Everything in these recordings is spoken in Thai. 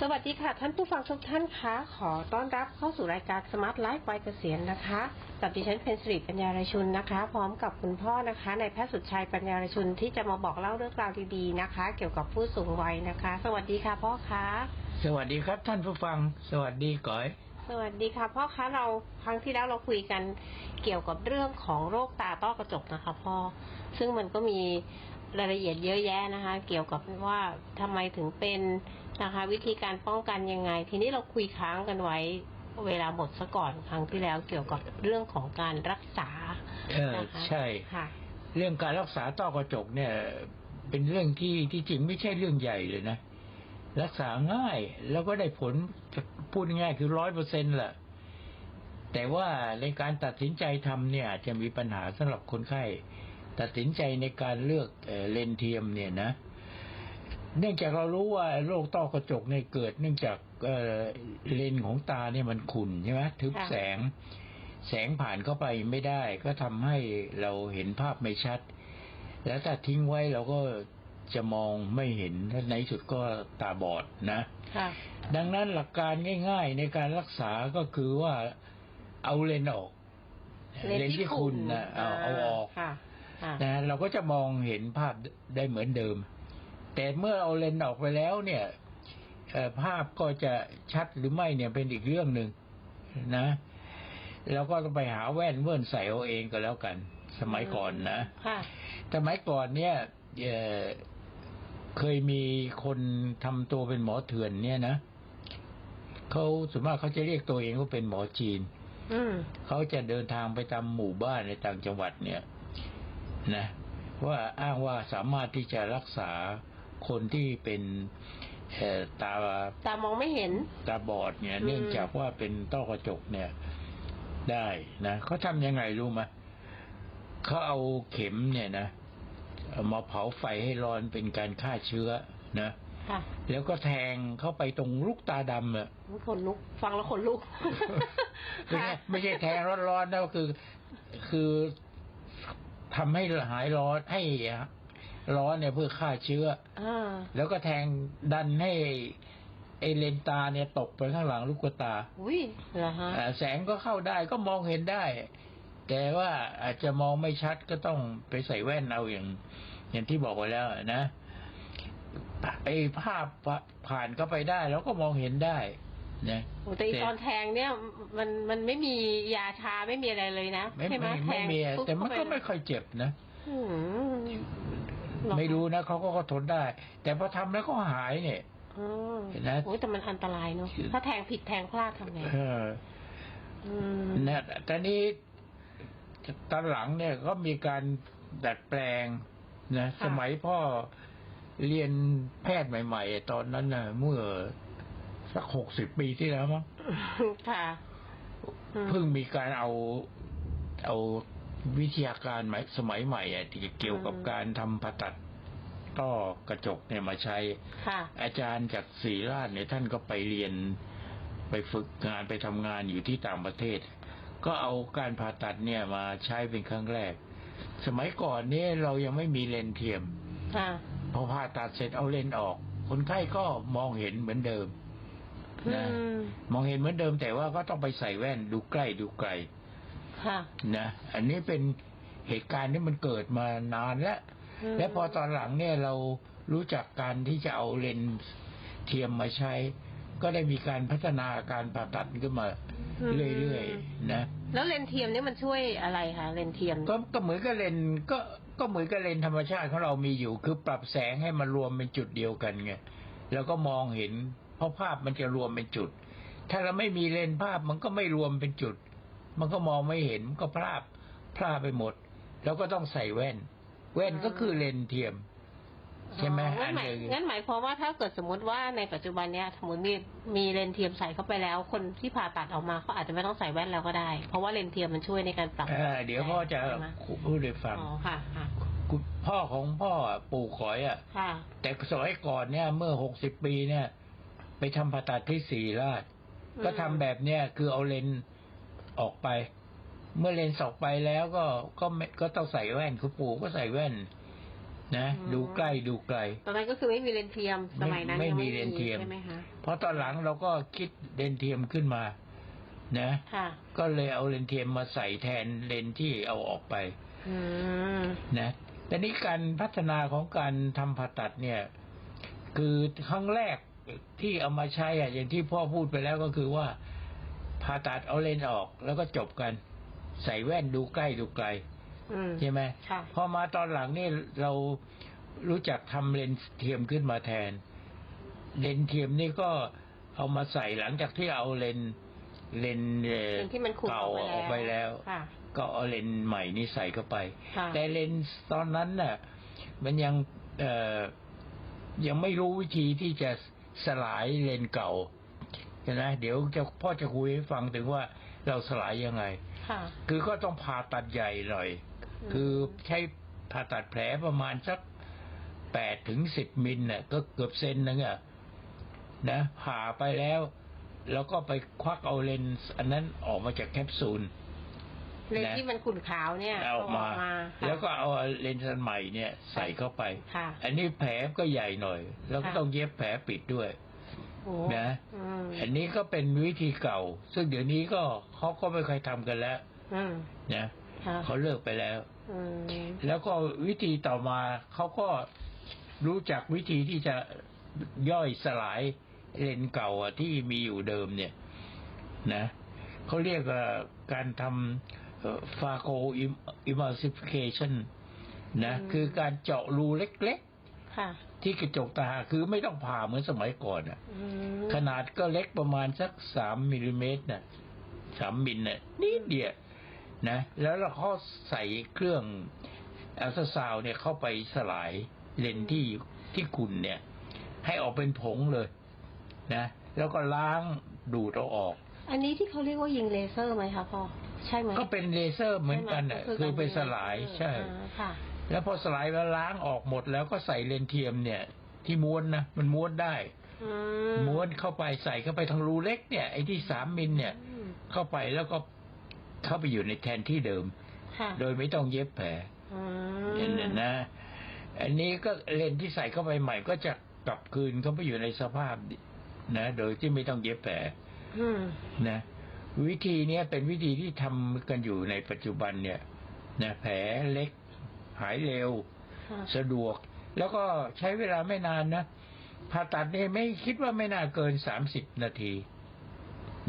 สวัสดีค่ะ ท่านผู้ฟังทุกท่านคะขอต้อนรับเข้าสู่รายการสมาร์ทไลฟ์วัยเกษียณนะคะกับดิฉันเพนสิริปัญญารายชุนนะคะ พร้อมกับคุณพ่อนะคะในายแพทย์สุดชัยปัญญารายชุนที่จะมาบอกเล่าเรื่องราวดีๆนะคะ เกี่ยวกับผู้สูงวัยนะคะ สวัสดีค่ะพ่อคะสวัสดีครับท่านผู้ฟัง สวัสดีก๋อย สวัสดีค่ะพ่อคะเราครั้งที่แล้วเราคุยกันเกี่ยวกับเรื่องของโรคตาต้อกระจกนะคะพ่อซึ่งมันก็มีรายละเอียดเยอะแยะนะคะ เกี่ยวกับว่าทำไมถึงเป็น นะคะ วิธีการป้องกันยังไง ทีนี้เราคุยค้างกันไว้เวลาหมดซะก่อนครั้งที่แล้วเกี่ยวกับเรื่องของการรักษาเออนะคะใช่ค่ะ เรื่องการรักษาต้อกระจกเนี่ย เป็นเรื่องที่ที่จริงไม่ใช่เรื่องใหญ่เลยนะรักษาง่ายแล้วก็ได้ผลพูดง่ายๆคือร้อยเปอร์เซ็นต์แหละแต่ว่าในการตัดสินใจทำเนี่ยอาจจะมีปัญหาสำหรับคนไข้ ตัดสินใจในการเลือกเอ่อเลนส์เทียมเนี่ยนะ เนื่องจากเรารู้ว่าโรคต้อกระจกเนี่ยเกิด เนื่องจากเอ่อเลนส์ของตาเนี่ยมันขุ่นใช่ไหมทึบค่ะแสง แสงผ่านเข้าไปไม่ได้ ก็ทำให้เราเห็นภาพไม่ชัด แล้วถ้าทิ้งไว้เราก็จะมองไม่เห็นและในที่สุดก็ตาบอดนะค่ะดังนั้นหลักการง่าย ๆ ในการรักษาก็คือว่าเอาเลนส์ออก เลนส์ที่คุคุณณนะเอาเอาออกค่ะค่ะนะเราก็จะมองเห็นภาพได้เหมือนเดิม แต่เมื่อเอาเลนส์ออกไปแล้วเนี่ยเอ่อภาพก็จะชัดหรือไม่เนี่ยเป็นอีกเรื่องหนึ่งนะแล้วก็ต้องไปหาแว่นเว่นใส่เอาเองก็แล้วกัน สมัยก่อนนะค่ะสมัยก่อนเนี่ยเอ่อเคยมีคนทำตัวเป็นหมอเถื่อนเนี่ยนะเขาส่วนมากเขาจะเรียกตัวเองว่าเป็นหมอจีนอืมเขาจะเดินทางไปตามหมู่บ้านในต่างจังหวัดเนี่ย นะว่าอ้างว่าสามารถที่จะรักษา คนที่เป็นเอ่อตาตามองไม่เห็น ตาบอดเนี่ยอืมเนื่องจากว่าเป็นต้อกระจกเนี่ย ได้นะเขาทำยังไงรู้ไหมเขาเอาเข็มเนี่ยนะเอามาเผาไฟให้ร้อนเป็นการฆ่าเชื้อนะค่ะแล้วก็แทงเข้าไปตรงลูกตาดำอะขนลุก ฟังแล้วขนลุกคือค่ะไม่ใช่แทงร้อนๆนะคือ คือทำให้หายร้อนให้ ร้อนเนี่ยเพื่อฆ่าเชื้ออ่าแล้วก็แทงดันให้ไอเลนตาเนี่ยตกไปข้างหลังลูกตาอุ้ยเหรอฮะอ่าแสงก็เข้าได้ก็มองเห็นได้ แต่ว่าอาจจะมองไม่ชัดก็ต้องไปใส่แว่นเอาอย่าง อย่างที่บอกไปแล้วนะไอภาพผ่านเข้าไปได้ แล้วก็มองเห็นได้นะโอ้แต่อีตอนแทงเนี่ย มันมันไม่มียาชาไม่มีอะไรเลยนะไม่ใช่ไหมไม่แทไม่งมีปุ๊บแต่มันก็เข้าปไม่ค่อยเจ็บนะ อืมเหอไม่รู้นะเขาก็ก็ทนได้ แต่พอทำแล้วก็หายเนี่ย อืมเห็นไหมโอ้ยแต่มันอันตรายเนาะถ้าแทงผิดแทงพลาดทำไงเอออืมนะแต่นี้ตอนหลังเนี่ยก็มีการดัดแปลงนะสมัยพ่อเรียนแพทย์ใหม่ ๆ ตอนนั้นนะเมื่อสักหกสิบปีที่แล้วมั้งค่ะอืมเพิ่งมีการเอาเอา วิทยาการใหม่สมัยใหม่อะที่เกี่ยวกับอืมการทำผ่าตัดต้อกระจกเนี่ยมาใช้ค่ะอาจารย์จากศรีราชเนี่ยท่านก็ไปเรียนไปฝึกงานไปทำงานอยู่ที่ต่างประเทศ ก็เอาการผ่าตัดเนี่ยมาใช้เป็นครั้งแรก สมัยก่อนเนี่ยเรายังไม่มีเลนส์เทียมค่ะพอผ่าตัดเสร็จเอาเลนส์ออก คนไข้ก็มองเห็นเหมือนเดิมอืนะมมองเห็นเหมือนเดิมแต่ว่าก็ต้องไปใส่แว่นดูใกล้ดูไกล ค่ะ นะอันนี้เป็นเหตุการณ์ที่มันเกิดมานานแล้วมและพอตอนหลังเนี่ยเรารู้จักการที่จะเอาเลนส์เทียมมาใช้ ก็ได้มีการพัฒนาการผ่าตัดขึ้นมาเรื่อยๆนะ แล้วเลนส์เทียมเนี่ยมันช่วยอะไรคะเลนส์เทียม ก็ก็เหมือนกับเลนส์ก็ก็เหมือนกับเลนส์ธรรมชาติของเรามีอยู่ คือปรับแสงให้มันรวมเป็นจุดเดียวกันไงแล้วก็มองเห็นเพราะภาพมันจะรวมเป็นจุด ถ้าเราไม่มีเลนส์ภาพมันก็ไม่รวมเป็นจุด มันก็มองไม่เห็นมันก็พลาดพลาดไปหมด แล้วก็ต้องใส่แว่น แว่นก็คือเลนส์เทียม ใช่ไหมอ๋องั้นหมายอันหนึ่งงั้นหมายความว่าถ้าเกิดสมมติว่าในปัจจุบันเนี้ยสมมติมีมีเลนส์เทียมใส่เข้าไปแล้ว คนที่ผ่าตัดออกมาเขาอาจจะไม่ต้องใส่แว่นแล้วก็ได้ เพราะว่าเลนส์เทียมมันช่วยในการปรับเออเดี๋ยวพ่อจะใช่ไหมพูดให้ฟังอ๋อค่ะค่ะคุณพ่อของพ่ออะปู่ขอยอะค่ะแต่สมัยก่อนเนี่ย เมื่อหกสิบปีเนี่ย ไปทำผ่าตัดที่ศรีราช ก็ทำแบบเนี้ยคือเอาเลนส์ ออกไป เมื่อเลนส์ออกไปแล้วก็ก็ไม่ก็ต้องใส่แว่นคือปู่ก็ใส่แว่น นะอืม ดูใกล้ดูไกล ตอนนั้นก็คือไม่มีเลนส์เทียมสมัยนั้นไม่ยังมีเลนส์เทียม ใช่ไหมคะเพราะตอนหลังเราก็คิดเลนส์เทียมขึ้นมา นะ ค่ะ ก็เลยเอาเลนส์เทียมมาใส่แทนเลนส์ที่เอาออกไป อืมนะแต่นี้การพัฒนาของการทำผ่าตัดเนี่ย คือครั้งแรกที่เอามาใช้อะอย่างที่พ่อพูดไปแล้วก็คือว่า ผ่าตัดเอาเลนส์ออกแล้วก็จบกัน ใส่แว่นดูใกล้ดูไกลอืมใช่ไหมค่ะพอมาตอนหลังนี่เรารู้จักทำเลนส์เทียมขึ้นมาแทน เลนส์เทียมนี่ก็เอามาใส่หลังจากที่เอาเลนส์เลนส์อ่อเลนส์ที่มันขุดเก่าออกไปแล้วออกไปแล้วค่ะก็เอาเลนส์ใหม่นี่ใส่เข้าไปค่ะแต่เลนส์ตอนนั้นน่ะ มันยังเอ่อยังไม่รู้วิธีที่จะสลายเลนส์เก่า ใช่ไหมเดี๋ยวจะพ่อจะคุยให้ฟังถึงว่าเราสลายยังไงค่ะ คือก็ต้องผ่าตัดใหญ่หน่อยอืมคือใช้ผ่าตัดแผลประมาณสักแปดถึงสิบมิลน่ะ ก็เกือบเซนนึงอะนะผ่าไปแล้ว แล้วก็ไปควักเอาเลนส์อันนั้นออกมาจากแคปซูลเลนส์ที่มันขุ่นขาวเนี่ยเอาออกมาค่ะแล้วก็เอาเลนส์อันใหม่เนี่ย ใส่เข้าไปค่ะอันนี้แผลก็ใหญ่หน่อย แล้วก็ค่ะต้องเย็บแผลปิดด้วยโอ้ นะอืมอันนี้ก็เป็นวิธีเก่า ซึ่งเดี๋ยวนี้ก็เขาก็ไม่ค่อยทำกันแล้วอืมนะค่ะเขาเลิกไปแล้วอืมแล้วก็วิธีต่อมาเขาก็รู้จักวิธีที่จะย่อยสลายเลนส์เก่าอะที่มีอยู่เดิมเนี่ย นะเขาเรียกว่าการทำฟาโกอิมัลซิฟิเคชันนะ คือการเจาะรูเล็กค่ะๆ ที่กระจกตาคือไม่ต้องผ่าเหมือนสมัยก่อนอะอืมขนาดก็เล็กประมาณสักสามมิลลิเมตรนะสามมิลน่ะนิดเดียวนะ แล้วเราก็ใส่เครื่องอัลตราซาวน์เนี่ยเข้าไปสลายเลนส์ที่ที่คุณเนี่ย ให้ออกเป็นผงเลยนะ แล้วก็ล้างดูดเอาออก อันนี้ที่เขาเรียกว่ายิงเลเซอร์ไหมคะพ่อใช่ไหมก็เป็นเลเซอร์เหมือนกันน่ะใช่หคือไปสลายกรยิงเลเซอร์ใช่อ่าค่ะ แล้วพอสลายแล้วล้างออกหมดแล้วก็ใส่เลนส์เทียมเนี่ย ที่ม้วนนะมันม้วนได้อืม้วนเข้าไปใส่เข้าไปทางรูเล็กเนี่ยไอ้ที่สามมิลเนี่ยอืมเข้าไปแล้วก็เข้าไปอยู่ในแทนที่เดิมค่ะโดยไม่ต้องเย็บแผลอืมเห็นไหมนะ อันนี้ก็เลนส์ที่ใส่เข้าไปใหม่ก็จะกลับคืนเข้าไปอยู่ในสภาพนะ โดยที่ไม่ต้องเย็บแผลอืมนะ วิธีเนี้ยเป็นวิธีที่ทำกันอยู่ในปัจจุบันเนี่ย นะแผลเล็ก หายเร็วค่ะสะดวก แล้วก็ใช้เวลาไม่นานนะผ่าตัดเนี่ยไม่คิดว่าไม่น่าเกินสามสิบนาที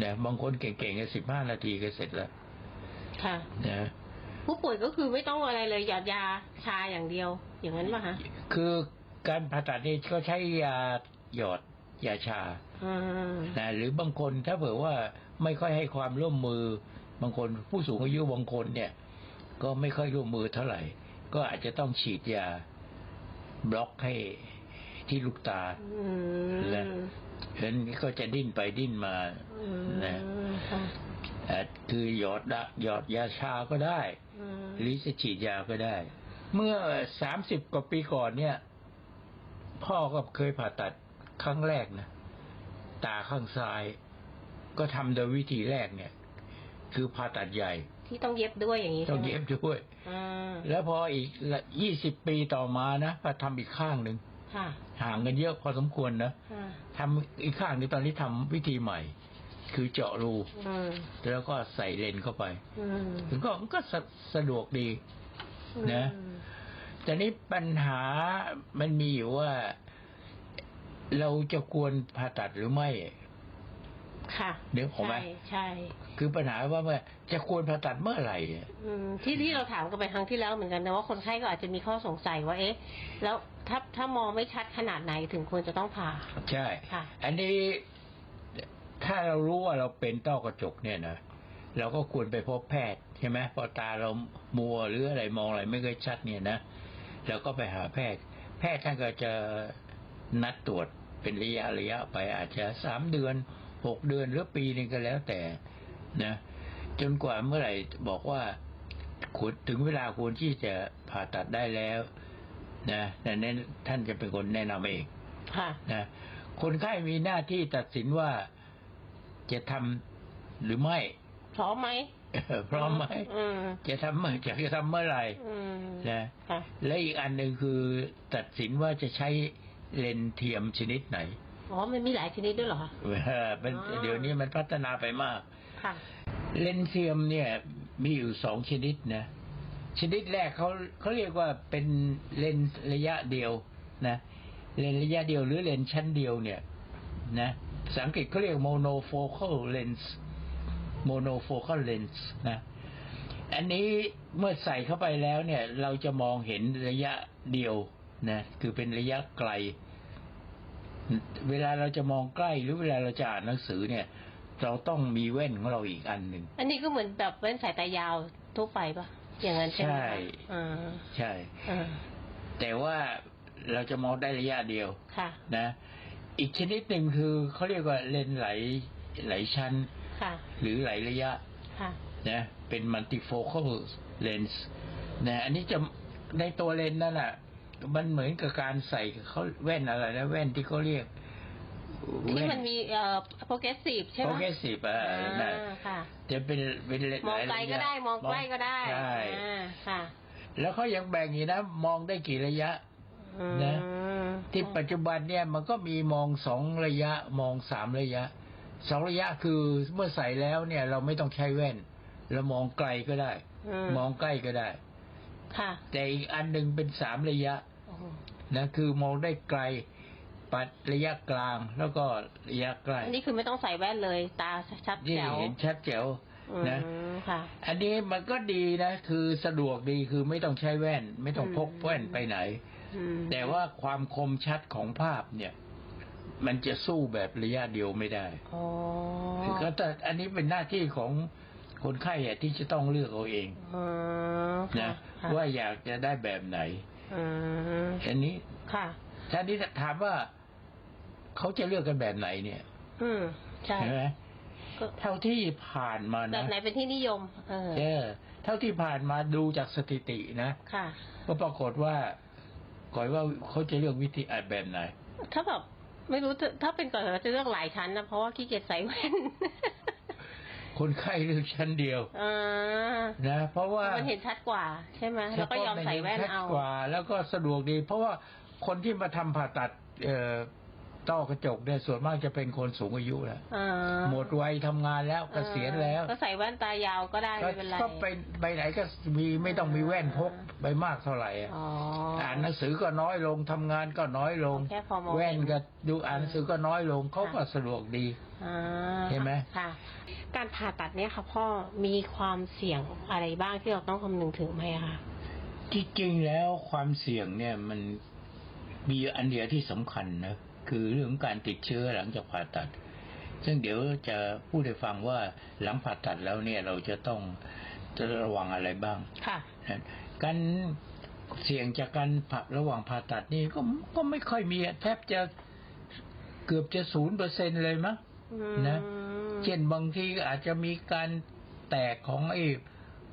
นะบางคนเก่งๆก็สิบห้านาทีก็เสร็จแล้ว ค่ะนะผู้ป่วยก็คือไม่ต้องอะไรเลยหยอดยาชาอย่างเดียว อย่างนั้นป่ะคะคือการผ่าตัดนี่ก็ใช้ยาหยอดยาชาอืมนะหรือบางคนถ้าเผื่อว่าไม่ค่อยให้ความร่วมมือ บางคนผู้สูงอายุบางคนเนี่ย ก็ไม่ค่อยร่วมมือเท่าไหร่ ก็อาจจะต้องฉีดยาบล็อกให้ที่ลูกตาอืมและเพราะฉะนั้นก็จะดิ้นไปดิ้นมาอืมนะค่ะอะคือหยอดดะหยอดยาชาก็ได้อืมหรือจะฉีดยาก็ได้ เมื่อสามสิบกว่าปีก่อนเนี่ย พ่อก็เคยผ่าตัดครั้งแรกนะตาข้างซ้าย ก็ทำโดยวิธีแรกเนี่ย คือผ่าตัดใหญ่ ที่ต้องเย็บด้วยอย่างนี้ต้องใช่ไหมเย็บด้วย อ่าแล้วพออีกยี่สิบปีต่อมานะมาทำอีกข้างหนึ่งค่ะห่างกันเยอะพอสมควรนะอ่าทำอีกข้างหนี้ตอนนี้ทำวิธีใหม่ คือเจาะรูอืมแล้วก็ใส่เลนส์เข้าไปอืมถึงก็มันก็สะสะดวกดี นะ อืมแต่นี้ปัญหามันมีอยู่ว่า เราจะควรผ่าตัดหรือไม่ ค่ะเดี๋ยวผมไหมใช่ใช่ คือปัญหาว่าเมื่อจะควรผ่าตัดเมื่อไหร่เนี่ยอืมที่ที่เราถามกันไปครั้งที่แล้วเหมือนกันนะว่าคนไข้ก็อาจจะมีข้อสงสัยว่าเอ๊ะ แล้วถ้าถ้ามองไม่ชัดขนาดไหนถึงควรจะต้องผ่า ใช่ค่ะ อันนี้ถ้าเรารู้ว่าเราเป็นต้อกระจกเนี่ยนะเราก็ควรไปพบแพทย์ใช่ไหมพอตาเรามัวหรืออะไรมองอะไรไม่ค่อยชัดเนี่ยนะเราก็ไปหาแพทย์ แพทย์ท่านก็จะนัดตรวจเป็นระยะระยะไปอาจจะสามเดือน หกเดือนหรือปีหนึงก็แล้วแต่นะจนกว่าเมื่อไหร่บอกว่าควรถึงเวลาควรที่จะผ่าตัดได้แล้วนะแต่นั้นท่านจะเป็นคนแนะนำเองค่ะนะคนไข้มีหน้าที่ตัดสินว่าจะทำหรือไม่พร้อมไหมพร้อมไหมอืมจะทำเมื่อจะจะทำเมื่อไหร่อืมนะค่ะและอีกอันหนึ่งคือตัดสินว่าจะใช้เลนส์เทียมชนิดไหน อ๋อ มันมีหลายชนิดด้วยเหรอคะเออมันอ๋อเดี๋ยวนี้มันพัฒนาไปมาก ค่ะ เลนส์เทียมเนี่ย มีอยู่สองชนิดนะ ชนิดแรกเขาเขาเรียกว่าเป็นเลนส์ระยะเดียวนะเลนส์ระยะเดียวหรือเลนส์ชั้นเดียวเนี่ย นะภาษาอังกฤษเขาเรียก monofocal lens monofocal lens นะ อันนี้เมื่อใส่เข้าไปแล้วเนี่ย เราจะมองเห็นระยะเดียวนะ คือเป็นระยะไกล เวลาเราจะมองใกล้หรือเวลาเราจะอ่านหนังสือเนี่ย เราต้องมีแว่นของเราอีกอันหนึ่งอันนี้ก็เหมือนแบบแว่นสายตายาวทั่วไปปะอย่างนั้นใช่ไหมใช่คะอ่าใช่อ่าแต่ว่าเราจะมองได้ระยะเดียวค่ะ นะ อีกชนิดหนึ่งคือเขาเรียกว่าเลนส์ไหลไหลชั้นค่ะ หรือไหลระยะค่ะนะเป็น multifocal lens นะอันนี้จะในตัวเลนส์นั่นแหละ มันเหมือนกับการใส่เขาแว่นอะไรนะแว่นที่เขาเรียกที่มันมีเอ่อ progressive ใช่ไหมโปรเกรสซีฟอะอ่านะค่ะจะเป็นเป็นเลนส์มองไกลก็ได้มองใกล้ก็ได้ใช่อ่าค่ะ แล้วเขายังแบ่งอีกนะมองได้กี่ระยะอืมนะที่ปัจจุบันเนี่ยมันก็มีมองสองระยะมองสามระยะสองระยะคือเมื่อใส่แล้วเนี่ย เราไม่ต้องใช้แว่น เรามองไกลก็ได้มมองใกล้ก็ได้ ค่ะ แต่อีกอันหนึ่งเป็นสามระยะโอ้โห นะคือมองได้ไกลปัดระยะกลางแล้วก็ระยะใกล้อันนี้คือไม่ต้องใส่แว่นเลย ตาชัดนี่แจ๋วเห็นชัดแจ๋วอืมนะค่ะ อันนี้มันก็ดีนะ คือสะดวกดีคือไม่ต้องใช้แว่น ไม่ต้องพกแว่นไปไหนอืมแต่ว่าความคมชัดของภาพเนี่ย มันจะสู้แบบระยะเดียวไม่ได้อ๋อก็แต่อันนี้เป็นหน้าที่ของคนไข้อะที่จะต้องเลือกเอาเองอ๋อค่ะนะค่ะว่าอยากจะได้แบบไหน อืมอันนี้ค่ะท่านนี้ถามว่าเขาจะเลือกกันแบบไหนเนี่ย อืมใช่ใช่ไหมก็เท่าที่ผ่านมาแบนะบไหนเป็นที่นิยม เออเออเท่าที่ผ่านมาดูจากสถิตินะค่ะก็ปรากฏว่าก่อยว่าเขาจะเลือกวิธีอัดแบบไหน ถ้าแบบไม่รู้จะถ้าเป็นก่อนเราจะเลือกหลายชั้นนะเพราะว่าขี้เกียจใส่แว่น คนไข้เลือกชั้นเดียวอ่านะ เพราะว่ามันเห็นชัดกว่า ใช่ไหมแล้วก็ยอมใส่แว่นชัดเอากว่า แล้วก็สะดวกดี เพราะว่าคนที่มาทำผ่าตัด เอ่อ ต้อกระจกเนี่ยส่วนมากจะเป็นคนสูงอายุแล้วอ่าหมดวัยทำงานแล้วเกษียณแล้ว ก็ใส่แว่นตายาวก็ได้ก็ไม่เป็นไรก็ไปไปไหนก็มีไม่ต้องมีแว่นพกไปมากเท่าไหร่อะอ๋ออ่านหนังสือก็น้อยลงทำงานก็น้อยลงแค่พอมองแว่นก็ดูอ่านหนังสือก็น้อยลงเขาก็สะดวกดีอ่าเห็นไหมค่ะ การผ่าตัดเนี่ยค่ะพ่อมีความเสี่ยงอะไรบ้างที่เราต้องคำนึงถึงไหมคะที่จริงแล้วความเสี่ยงเนี่ยมันมีอันเดียวที่สำคัญนะ คือเรื่องของการติดเชื้อหลังจากผ่าตัด ซึ่งเดี๋ยวจะพูดให้ฟังว่าหลังผ่าตัดแล้วเนี่ยเราจะต้องจะระวังอะไรบ้างค่ะนะการเสี่ยงจากการผ่าระหว่างผ่าตัดนี่ก็ก็ไม่ค่อยมีอะแทบจะเกือบจะศูนย์เปอร์เซ็นเลยมั้งนะเช่นบางทีอาจจะมีการแตกของไอ้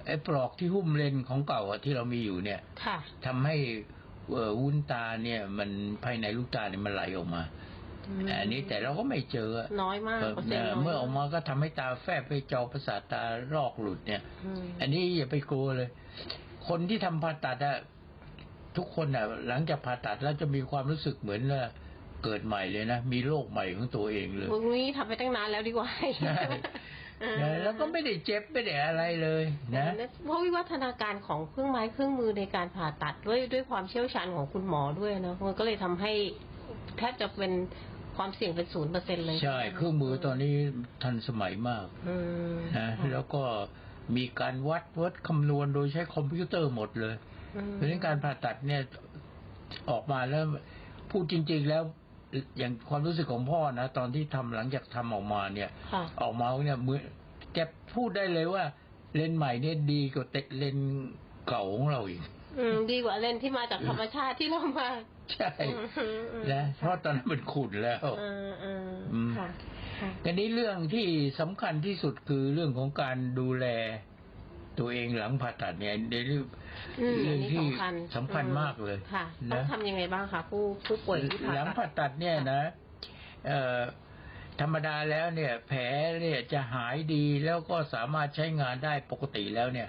ไอ้ปลอกที่หุ้มเลนส์ของเก่าอะที่เรามีอยู่เนี่ยค่ะทำให้เอ่อ วุ้นตาเนี่ย มันภายในลูกตาเนี่ยมันไหลออกมาอันนี้แต่เราก็ไม่เจอ น้อยมากเออเปอร์เซ็นต์น้ยเมื่อออกมาก็ทำให้ตาแฟบไปจอประสาทตาลอกหลุดเนี่ยอืมอันนี้อย่าไปกลัวเลย คนที่ทำผ่าตัดอะทุกคนอะหลังจากผ่าตัดแล้วจะมีความรู้สึกเหมือนว่าเกิดใหม่เลยนะ มีโลกใหม่ของตัวเองเลยมึงนี่ทำไปตั้งนานแล้วดีกว่าใช่อ่า นะแล้วก็ไม่ได้เจ็บไม่ได้อะไรเลยนะเพราะวิวัฒนาการของเครื่องไม้เครื่องมือในการผ่าตัดด้วยด้วยความเชี่ยวชาญของคุณหมอด้วยนะมันก็เลยทำให้แทบจะเป็นความเสี่ยงเป็นศูนย์เปอร์เซ็นต์เลย ใช่ เครื่องมือตอนนี้ทันสมัยมากอืมนะแล้วก็มีการวัดวัดคำนวณโดยใช้คอมพิวเตอร์หมดเลยอืมเพราะฉะนั้นการผ่าตัดเนี่ยออกมาแล้วพูดจริง ๆ แล้ว อย่างความรู้สึกของพ่อนะตอนที่ทำหลังจากทำออกมาเนี่ยค่ะออกมาเนี่ยมือแกพูดได้เลยว่า เลนส์ใหม่เนี่ยดีกว่าเตเลนส์เก่าของเราอีกอืมดีกว่าเลนส์ที่มาจากธรรมชาติที่เรามา ใช่อืมอืมนะเพราะตอนนั้นมันขุ่นแล้วอืมอืมอืมค่ะค่ะทีนี้เรื่องที่สำคัญที่สุดคือเรื่องของการดูแล ตัวเองหลังผ่าตัดเนี่ยในเรื่องอืมเรื่อัอนงนี้ที่สำคัญสำคัญอืมากเลยค่ะนะต้องทำยังไงบ้างคะผู้ผู้ป่วยที่ผ่าหลังตัดผ่าตัดเนี่ยนะเอ่อธรรมดาแล้วเนี่ย แผลเนี่ยจะหายดีแล้วก็สามารถใช้งานได้ปกติแล้วเนี่ย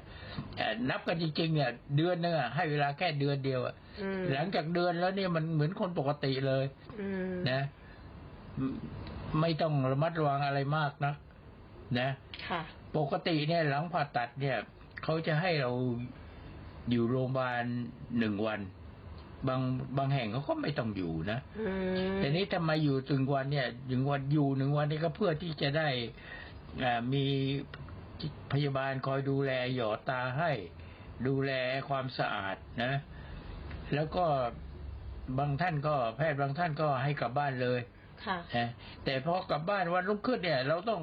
เอ่อนับกันจริงๆเนี่ย เดือนนึงอะให้เวลาแค่เดือนเดียวอะอืมหลังจากเดือนแล้วเนี่ยมันเหมือนคนปกติเลยอืมนะไม่ไม่ต้องระมัดระวังอะไรมากนะนะค่ะ ปกติเนี่ยหลังผ่าตัดเนี่ยเขาจะให้เราอยู่โรงพยาบาลหนึ่งวัน บางบางแห่งเขาก็ไม่ต้องอยู่นะอืมแต่นี้ทำไมอยู่ถึงวันเนี่ยถึงวันอยู่หนึ่งวันนี่ก็เพื่อที่จะได้อ่ามีพยาบาลคอยดูแลหยอดตาให้ ดูแลความสะอาดนะ แล้วก็บางท่านก็แพทย์บางท่านก็ให้กลับบ้านเลย ค่ะนะแต่พอกลับบ้านวันรุ่งขึ้นเนี่ย เราต้อง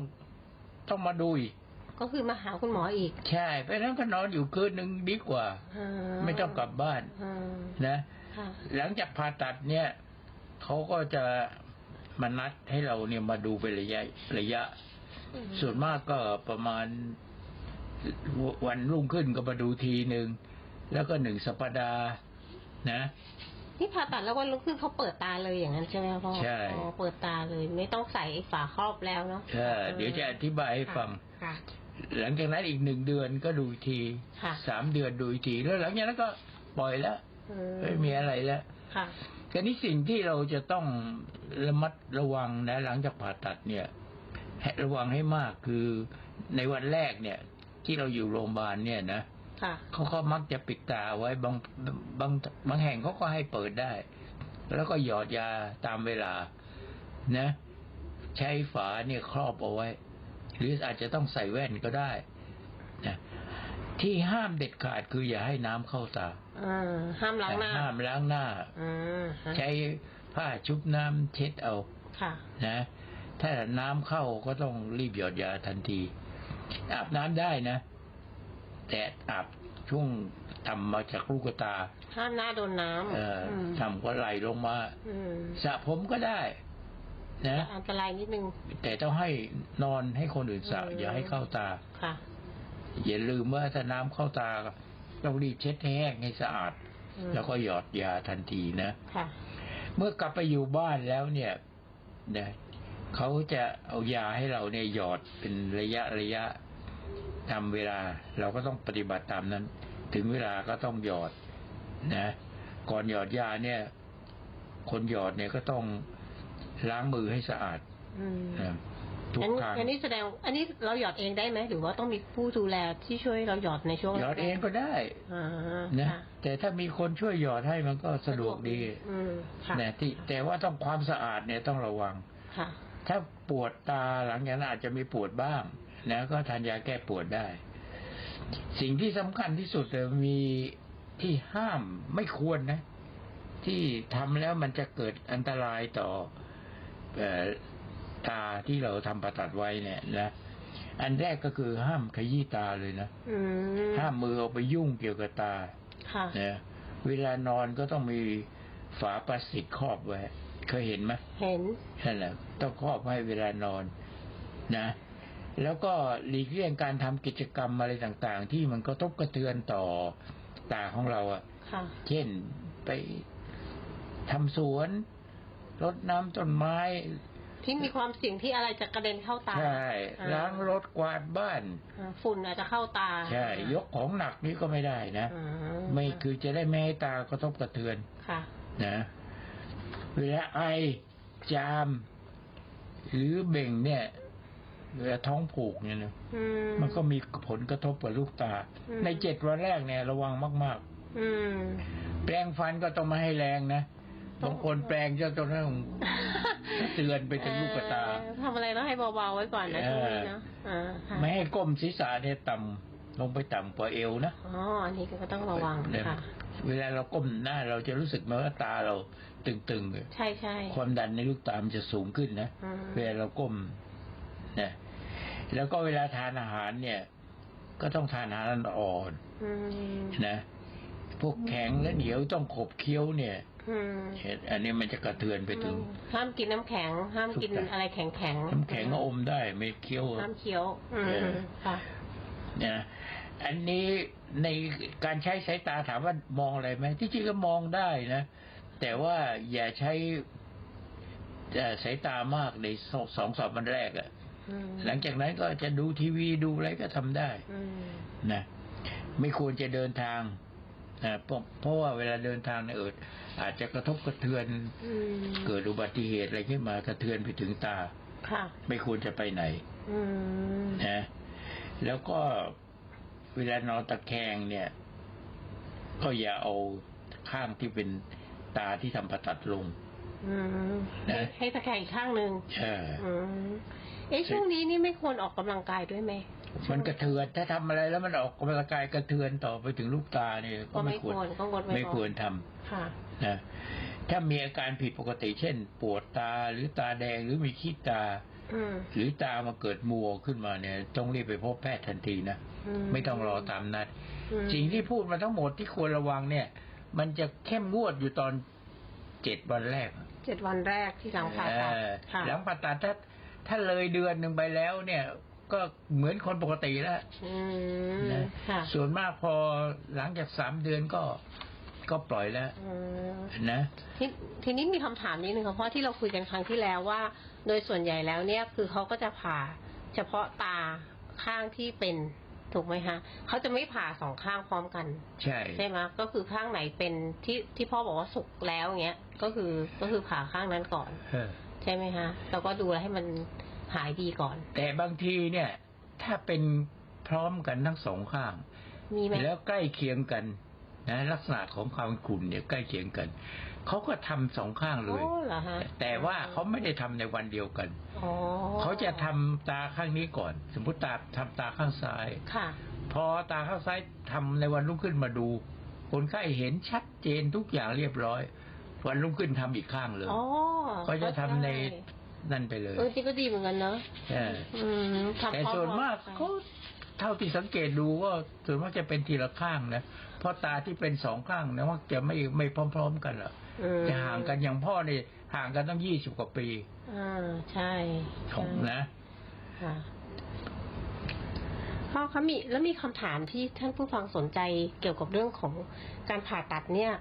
ต้องมาดูอีก ก็คือมาหาคุณหมออีก ใช่ เพราะฉะนั้นก็นอนอยู่คืนหนึ่งดีกว่าอ่าไม่ต้องกลับบ้านอ่านะค่ะหลังจากผ่าตัดเนี่ยเขาก็จะมานัดให้เราเนี่ยมาดูเป็นระยะระยะอืมส่วนมากก็ประมาณวันรุ่งขึ้นก็มาดูทีหนึ่งแล้วก็หนึ่งสัปดาห์นะนี่ผ่าตัดแล้ววันรุ่งขึ้นเขาเปิดตาเลยอย่างนั้นใช่ไหมคะพ่อใช่อ๋อเปิดตาเลย ไม่ต้องใส่ฝาครอบแล้วเนาะใช่เดี๋ยวจะอธิบายให้ฟังค่ะ หลังจากนั้นอีกหนึ่งเดือนก็ดูอีกทีค่ะสามเดือนดูอีกทีแล้วหลังจากนั้นก็ปล่อยแล้วอืไม่มีอะไรแล้ว ค่ะแต่นี่สิ่งที่เราจะต้องระมัดระวังนะ หลังจากผ่าตัดเนี่ยให้ระวังให้มากคือในวันแรกเนี่ย ที่เราอยู่โรงพยาบาลเนี่ยนะค่ะ เขาก็มักจะปิดตาไว้บางบางบางแห่งเขาก็ให้เปิดได้ แล้วก็หยอดยาตามเวลานะ ใช้ฝาเนี่ยครอบเอาไว้ หรืออาจจะต้องใส่แว่นก็ได้นะที่ห้ามเด็ดขาดคืออย่าให้น้ำเข้าตาอ่าห้ามล้างหน้าห้ามล้างหน้าอ่าฮะใช้ผ้าชุบน้ำเช็ดเอาค่ะนะถ้าน้ำเข้าก็ต้องรีบหยอดยาทันที อาบน้ำได้นะ แต่อาบช่วงทำมาจากลูกตา ห้ามหน้าโดนน้ำเอออมทำก็ไหลลงมาอืมสระผมก็ได้ นะแต่อันตรายนิดนึง แต่ต้องให้นอนให้คนอื่นสระอืมอย่าให้เข้าตา ค่ะ อย่าลืมว่าถ้าน้ำเข้าตาต้องรีบเช็ดให้แห้งให้สะอาดอืมแล้วก็หยอดยาทันทีนะค่ะ เมื่อกลับไปอยู่บ้านแล้วเนี่ยนะเขาจะเอายาให้เราเนี่ยหยอดเป็นระยะระยะทำเวลา เราก็ต้องปฏิบัติตามนั้น ถึงเวลาก็ต้องหยอดนะ ก่อนหยอดยาเนี่ย คนหยอดเนี่ยก็ต้อง ล้างมือให้สะอาดอืมนะทุกอันครั้งอันนี้แสดง อันนี้เราหยอดเองได้ไหมหรือว่าต้องมีผู้ดูแลที่ช่วยเราหยอดในช่วงหยอดเองก็ได้อ่านะค่ะแต่ถ้ามีคนช่วยหยอดให้มันก็สะดวกดีอืมค่ะนะที่แต่ว่าต้องความสะอาดเนี่ยต้องระวังค่ะถ้าปวดตาหลังจากนั้นอาจจะมีปวดบ้างนะก็ทานยาแก้ปวดได้ สิ่งที่สำคัญที่สุดเลยมีที่ห้ามไม่ควรนะ ที่ทำแล้วมันจะเกิดอันตรายต่อเออ ตาที่เราทำผ่าตัดไว้เนี่ยนะอันแรกก็คือห้ามขยี้ตาเลยนะอืมห้ามมือเอาไปยุ่งเกี่ยวกับตาค่ะนะเวลานอนก็ต้องมีฝาพลาสติกครอบไว้เคยเห็นไหมเห็นนั่นแหละต้องครอบให้เวลานอนนะแล้วก็หลีกเลี่ยงการทำกิจกรรมอะไรต่างๆ ที่มันก็ทบกระเทือนต่อตาของเราอะค่ะ เช่นไปทำสวน รดน้ำต้นไม้ที่มีความเสี่ยงที่อะไรจะกระเด็นเข้าตาใช่อ่าล้างรถกวาดบ้านอ่าฝุ่นอาจจะเข้าตาใช่ยกของหนักนี่ก็ไม่ได้นะอ่าไม่คือจะได้ไม่ให้ตากระทบกระเทือนค่ะนะเวลาไอจาม หรือเบ่งเนี่ยเวลาท้องผูกเนี่ยนะอืมมันก็มีผลกระทบกับลูกตาอืมในเจ็ดวันแรกเนี่ย ระวังมากอืมๆแปรงฟันก็ต้องไม่ให้แรงนะต้ บาองงคนแปรงจะต้องเตือนไปถึงลูกตาเออทำอะไรต้องให้เบาๆไว้ก่อนนะช่วงนี้เนาะอ่าค่ะไม่ให้ก้มศีรษะเนี่ยต่ำลงไปต่ำกว่าเอวนะอ๋ออันนี้ก็ต้องระวังเนี่ยค่ะเวลาเราก้มหน้าเราจะรู้สึกไหมว่าตาเราตึงๆใช่ใช่ความดันในลูกตามันจะสูงขึ้นนะอืมเวลาเราก้มนะแล้วก็เวลาทานอาหารเนี่ย ก็ต้องทานอาหารอ่อนอืมๆนะพวกแข็งและเหนียวต้องขบเคี้ยวเนี่ย อืมอันนี้มันจะกระเทือนไปถึง ห้ามกินน้ำแข็ง ห้ามกินถูกต้องอะไรแข็งแข็งๆน้ำแข็งก็อมได้ไม่เคี้ยวห้ามเคี้ยวอืเออมค่ะนะอันนี้ในการใช้สายตาถามว่ามองอะไรไหมที่จริงก็มองได้นะ แต่ว่าอย่าใช้เอ่อสายตามากในสองสองสามวันแรกอะอืมหลังจากนั้นก็จะดูทีวีดูอะไรก็ทำได้อืมนะไม่ควรจะเดินทางนะเพราะเพราะว่าเวลาเดินทางเนี่ยเออ อาจจะกระทบกระเทือนอืมเกิดอุบัติเหตุอะไรขึ้นมากระเทือนไปถึงตาค่ะไม่ควรจะไปไหนอืมนะแล้วก็เวลานอนตะแคงเนี่ย ก็อย่าเอาข้างที่เป็นตาที่ทำผ่าตัดลงอืมนะให้ให้ตะแคงอีกข้างหนึ่งเอออืมเอ๊ะช่วงนี้นี่ไม่ควรออกกำลังกายด้วยไหมมันกระเทือนถ้าทำอะไรแล้วมันออกกำลังกายกระเทือนต่อไปถึงลูกตาเนี่ยก็ก็ไม่ไม่คคววรรก็งดไว้ไม่ก่อนควรทำค่ะ นะถ้ามีอาการผิดปกติ เช่น ปวดตาหรือตาแดงหรือมีขี้ตาอืมหรือตามาเกิดมัวขึ้นมาเนี่ย ต้องรีบไปพบแพทย์ทันทีนะไม่ต้องรอตามนัดอืมสิ่งที่พูดมาทั้งหมดที่ควรระวังเนี่ย มันจะเข้มงวดอยู่ตอนเจ็ดวันแรกเจ็ดวันแรกที่หลังผ่าตัดเออค่ะหลังผ่าตัดถ้าถ้าเลยเดือนหนึ่งไปแล้วเนี่ย ก็เหมือนคนปกติแล้วอืมนะค่ะส่วนมากพอหลังจากสามเดือนก็ ก็ปล่อยแล้วอืมนะทีทีนี้มีคำถามนิดนึงค่ะเพราะที่เราคุยกันครั้งที่แล้วว่า โดยส่วนใหญ่แล้วเนี่ย คือเขาก็จะผ่าเฉพาะตาข้างที่เป็นถูกไหมคะเขาจะไม่ผ่าสองข้างพร้อมกัน ใช่ใช่ไหมก็คือข้างไหนเป็นที่ที่พ่อบอกว่าสุกแล้วอย่างเงี้ย ก็คือก็คือผ่าข้างนั้นก่อน เออใช่ไหมคะแล้วก็ดูแลให้มันหายดีก่อน แต่บางทีเนี่ย ถ้าเป็นพร้อมกันทั้งสองข้าง มีไหมแล้วใกล้เคียงกัน นะลักษณะของความขุ่นเนี่ยใกล้เคียงกันเขาก็ทำสองข้างเลโอ้ยเหรอฮะแต่ว่าเขาไม่ได้ทำในวันเดียวกันอ๋อเขาจะทำตาข้างนี้ก่อน สมมติตาทำตาข้างซ้ายค่ะพอตาข้างซ้ายทำในวันรุ่งขึ้นมาดู คนไข้เห็นชัดเจนทุกอย่างเรียบร้อย วันรุ่งขึ้นทำอีกข้างเลยอ๋อเขาจะทำในได้นั่นไปเลยเออจริงก็ดีเหมือนกันเนอะเอออืมทำแต่พร้อส่วนมากๆกันเขา เท่าที่สังเกตดูว่าส่วนมากจะเป็นทีละข้างนะเพราะตาที่เป็นสองข้างนะว่าจะไม่ไม่พร้อม ๆ กันหรอกอืมจะห่างกันอย่างพ่อนี่ห่างกันตั้งยี่สิบกว่าปีอ่าใช่ของใช่นะค่ะพ่อคะมีแล้วมีคำถามที่ท่านผู้ฟังสนใจเกี่ยวกับเรื่องของการผ่าตัดเนี่ย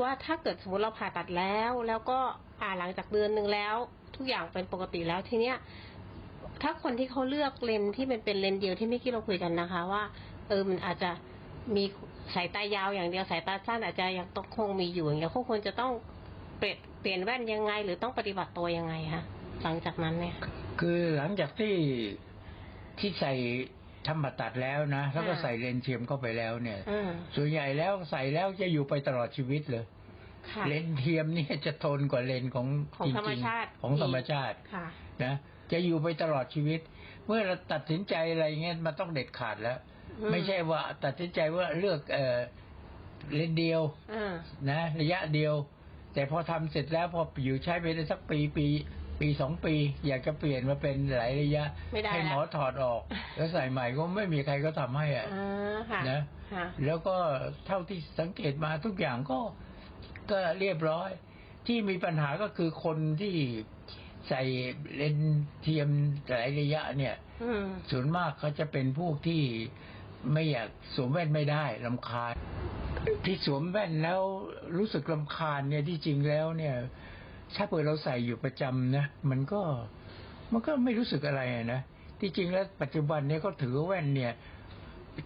ว่าถ้าเกิดสมมติเราผ่าตัดแล้ว แล้วก็อ่าหลังจากเดือนหนึ่งแล้ว ทุกอย่างเป็นปกติแล้วทีเนี้ย ถ้าคนที่เขาเลือกเลนส์ที่มันเป็นเลนส์เดียวที่เมื่อกี้เราคุยกันนะคะ ว่า เออมันอาจจะมีสายตายาวอย่างเดียวสายตาสั้นอาจจะยังต้องคงมีอยู่อย่างเงี้ยเขาควรจะต้องเปลี่ยนเปลี่ยนแว่นยังไง หรือต้องปฏิบัติตัวยังไงคะหลังจากนั้นเนี่ย คือหลังจากที่ที่ใส่ทำบัตรตัดแล้วนะแล้วก็อ่าใส่เลนส์เทียมเข้าไปแล้วเนี่ยอืมส่วนใหญ่แล้วใส่แล้วจะอยู่ไปตลอดชีวิตเลยค่ะเลนส์เทียมเนี่ยจะทนกว่าเลนส์ของของจริธรรมชาติของธรรมชาติค่ะนะ จะอยู่ไปตลอดชีวิต เมื่อเราตัดสินใจอะไรเงี้ยมันต้องเด็ดขาดแล้วอืมไม่ใช่ว่าตัดสินใจว่าเลือกเออเลนส์เดียวอ่านะ ระยะเดียว แต่พอทำเสร็จแล้วพออยู่ใช้ไปได้สักปีปีปีสองปี อยากจะเปลี่ยนมาเป็นหลายระยะไม่ได้ให้หมอแล้วถอดออก แล้วใส่ใหม่ก็ไม่มีใครก็ทำให้อะอ่าค่ะนะค่ะแล้วก็เท่าที่สังเกตมาทุกอย่างก็ก็เรียบร้อย ที่มีปัญหาก็คือคนที่ ใส่เลนส์เทียมหลายระยะเนี่ยอืมส่วนมากเขาจะเป็นพวกที่ไม่อยากสวมแว่นไม่ได้ลำคาญ ที่สวมแว่นแล้วรู้สึกลำคาญเนี่ยที่จริงแล้วเนี่ย ถ้าเปิดเราใส่อยู่ประจำนะมันก็มันก็ไม่รู้สึกอะไรอะนะที่จริงแล้วปัจจุบันเนี่ยก็ถือว่าแว่นเนี่ย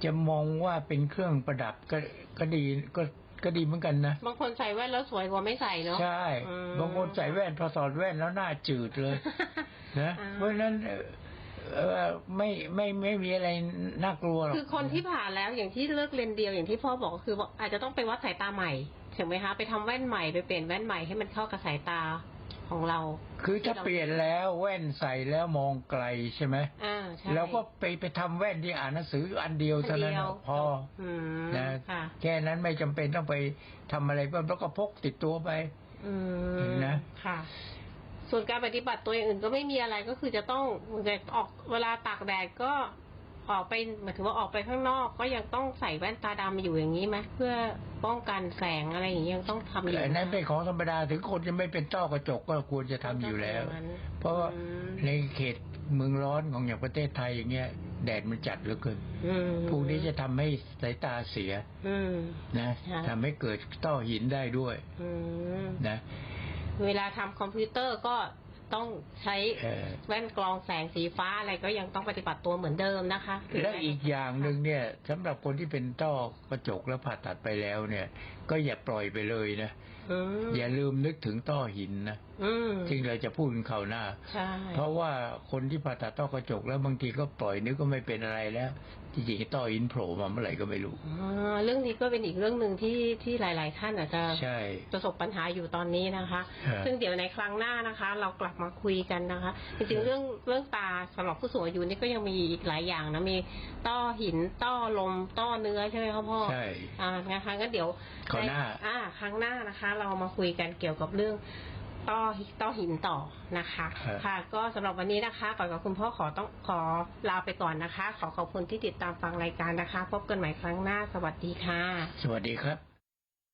จะมองว่าเป็นเครื่องประดับก็ก็ดีก็ ก็ดีเหมือนกันนะบางคนใส่แว่นแล้วสวยกว่าไม่ใส่เนาะใช่อืมบางคนใส่แว่นพอถอดแว่นแล้วหน้าจืดเลยนะอ่าเพราะฉะนั้นเอ่อเอ่อไม่ไม่ไม่มีอะไรน่ากลัวหรอกคือคนที่ผ่าแล้วอย่างที่เลือกเลนส์เดียวอย่างที่พ่อบอกก็คือว่าอาจจะต้องไปวัดสายตาใหม่ถูกไหมคะไปทำแว่นใหม่ไปเปลี่ยนแว่นใหม่ให้มันเข้ากับสายตา ของเรา คือถ้าเปลี่ยนแล้วแว่นใส่แล้วมองไกลใช่ไหมอ่าใช่แล้วก็ไปไปทำแว่นที่อ่านหนังสืออันเดียวเท่านั้นอันเดียวพออืมนะค่ะแค่นั้นไม่จำเป็นต้องไปทำอะไรเพิ่มแล้วก็พกติดตัวไปอืมนะค่ะ ส่วนการปฏิบัติตัวอย่างอื่นก็ไม่มีอะไรก็คือจะต้องออกเวลาตากแดดก็ ออกไปหมายถึงว่าออกไปข้างนอก ก็ยังต้องใส่แว่นตาดำอยู่อย่างนี้ไหมเพื่อป้องกันแสงอะไรอย่างนี้ยังต้องทำอยู่แต่นั้นเป็นของธรรมดาถึงคนจะไม่เป็นต้อกระจกก็ควรจะทำอยู่แล้ว เพราะว่าอืมในเขตเมืองร้อนของอย่างประเทศไทยอย่างเงี้ยแดดมันจัดเหลือเกินอืมพวกนี้จะทำให้สายตาเสียอืมนะค่ะทำให้เกิดต้อหินได้ด้วยอืมนะเวลาทำคอมพิวเตอร์ก็ ต้องใช้เออแว่นกรองแสงสีฟ้าอะไรก็ยังต้องปฏิบัติตัวเหมือนเดิมนะคะถึงและม้อีกอย่างหนึ่งเนี่ยสำหรับคนที่เป็นต้อกระจกแล้วผ่าตัดไปแล้วเนี่ย ก็อย่าปล่อยไปเลยนะ อืมอย่าลืมนึกถึงต้อหินนะอืมซึ่งเราจะพูดกันคราวหน้าใช่เพราะว่าคนที่ผ่าตัดต้อกระจกแล้วบางทีก็ปล่อยนึกก็ไม่เป็นอะไรแล้ว จริงๆต้อหินโผล่มาเมื่อไหร่ก็ไม่รู้อ่าเรื่องนี้ก็เป็นอีกเรื่องหนึ่งที่ที่หลาย ๆ ท่านอาจจะใช่ประสบปัญหาอยู่ตอนนี้นะคะฮะซึ่งเดี๋ยวในครั้งหน้านะคะ เรากลับมาคุยกันนะคะ จริงๆเรื่องเรื่องตาสำหรับผู้สูงอายุนี่ก็ยังมีอีกหลายอย่างนะมีต้อหินต้อลมต้อเนื้อใช่ไหมครับพ่อใช่อ่านะคะก็เดี๋ยวคราวหน้าอ่าครั้งหน้านะคะเรามาคุยกันเกี่ยวกับเรื่องต้อต้อหินต่อนะคะครับค่ะ ก็สำหรับวันนี้นะคะก่อนกับคุณพ่อขอต้องขอลาไปก่อนนะคะ ขอขอบคุณที่ติดตามฟังรายการนะคะ พบกันใหม่ครั้งหน้า สวัสดีค่ะ สวัสดีครับ